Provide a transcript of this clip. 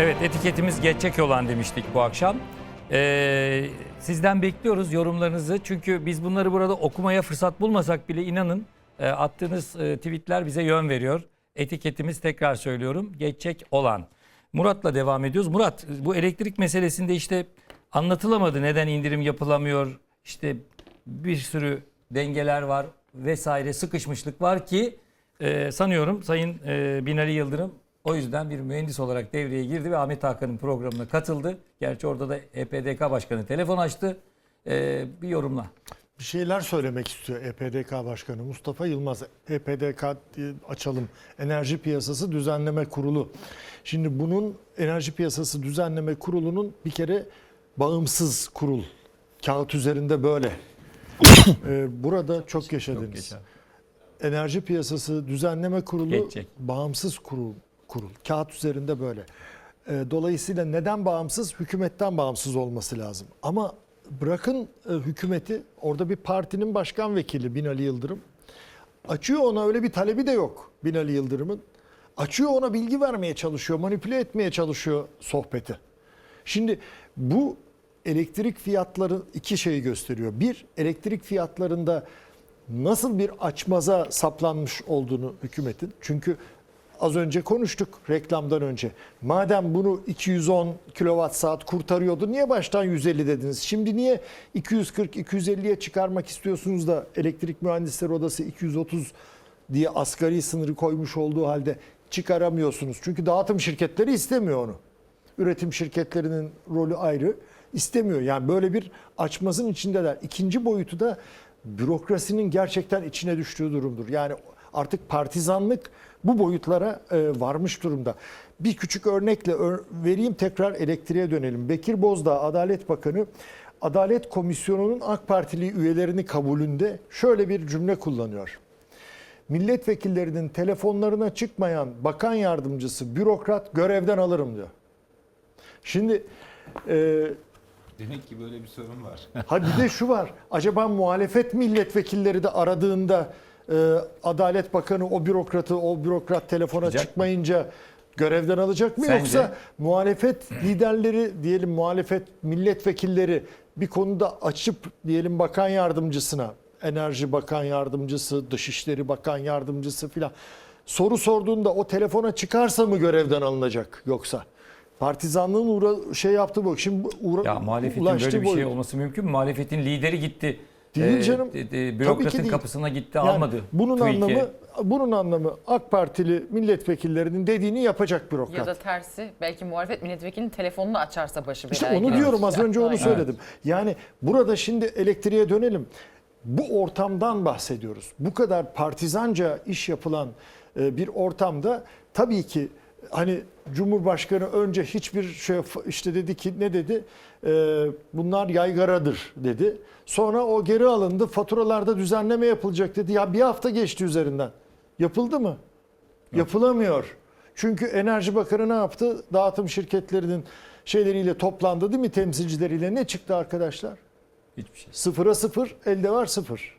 Evet etiketimiz geçecek olan demiştik bu akşam. Ee, sizden bekliyoruz yorumlarınızı. Çünkü biz bunları burada okumaya fırsat bulmasak bile inanın e, attığınız e, tweetler bize yön veriyor. Etiketimiz tekrar söylüyorum geçecek olan. Murat'la devam ediyoruz. Murat bu elektrik meselesinde işte anlatılamadı neden indirim yapılamıyor. İşte bir sürü dengeler var vesaire sıkışmışlık var ki e, sanıyorum Sayın e, Binali Yıldırım o yüzden bir mühendis olarak devreye girdi ve Ahmet Hakan'ın programına katıldı. Gerçi orada da EPDK Başkanı telefon açtı. E, bir yorumla. Bir şeyler söylemek istiyor EPDK Başkanı Mustafa Yılmaz. EPDK diye açalım. Enerji Piyasası Düzenleme Kurulu. Şimdi bunun Enerji Piyasası Düzenleme Kurulu'nun bir kere bağımsız kurul. Kağıt üzerinde böyle. Ee, Burada çok yaşadınız. geçer. Enerji Piyasası Düzenleme Kurulu Geçecek. bağımsız kurul. Kurul. Kağıt üzerinde böyle. Ee, Dolayısıyla neden bağımsız? Hükümetten bağımsız olması lazım. Ama bırakın e, hükümeti, orada bir partinin başkan vekili Binali Yıldırım. Açıyor ona öyle bir talebi de yok Binali Yıldırım'ın. Açıyor ona bilgi vermeye çalışıyor, manipüle etmeye çalışıyor sohbeti. Şimdi bu elektrik fiyatları iki şeyi gösteriyor. Bir, elektrik fiyatlarında nasıl bir açmaza saplanmış olduğunu hükümetin. Çünkü az önce konuştuk reklamdan önce. Madem bunu 210 kilowatt saat kurtarıyordu niye baştan 150 dediniz? Şimdi niye 240 250'ye çıkarmak istiyorsunuz da elektrik mühendisleri odası 230 diye asgari sınırı koymuş olduğu halde çıkaramıyorsunuz? Çünkü dağıtım şirketleri istemiyor onu üretim şirketlerinin rolü ayrı istemiyor. Yani böyle bir açmazın içindeler. İkinci boyutu da bürokrasinin gerçekten içine düştüğü durumdur. Yani artık partizanlık bu boyutlara e, varmış durumda. Bir küçük örnekle ör- vereyim tekrar elektriğe dönelim. Bekir Bozdağ Adalet Bakanı Adalet Komisyonu'nun AK Partili üyelerini kabulünde şöyle bir cümle kullanıyor milletvekillerinin telefonlarına çıkmayan bakan yardımcısı, bürokrat görevden alırım diyor. Şimdi e, Demek ki böyle bir sorun var. ha bir de şu var. Acaba muhalefet milletvekilleri de aradığında e, Adalet Bakanı o bürokratı o bürokrat telefona Çıkacak çıkmayınca görevden alacak mı Sence? yoksa muhalefet liderleri diyelim muhalefet milletvekilleri bir konuda açıp diyelim bakan yardımcısına enerji bakan yardımcısı, dışişleri bakan yardımcısı filan soru sorduğunda o telefona çıkarsa mı görevden alınacak yoksa? Partizanlığın uğra şey yaptı bu. Şimdi uğra, Ya muhalefetin böyle bir şey olması mümkün mü? Muhalefetin lideri gitti. Değil Ee, canım. de- de- Tabii ki bürokratın değil. kapısına gitti Yani almadı. Bunun TÜİK'e. anlamı bunun anlamı AK Partili milletvekillerinin dediğini yapacak bürokrat. Ya da tersi belki muhalefet milletvekilinin telefonunu açarsa başı İşte belaya onu girer. diyorum az önce onu söyledim. Yani burada şimdi elektriğe dönelim. Bu ortamdan bahsediyoruz. Bu kadar partizanca iş yapılan e, bir ortamda tabii ki hani Cumhurbaşkanı önce hiçbir şey işte dedi ki ne dedi? E, bunlar yaygaradır dedi. Sonra o geri alındı. Faturalarda düzenleme yapılacak dedi. Ya bir hafta geçti üzerinden. Yapıldı mı? Yapılamıyor. Çünkü Enerji Bakanı ne yaptı? Dağıtım şirketlerinin şeyleriyle toplandı değil mi temsilcileriyle? Ne çıktı arkadaşlar? Hiçbir şey. Sıfıra sıfır, elde var sıfır.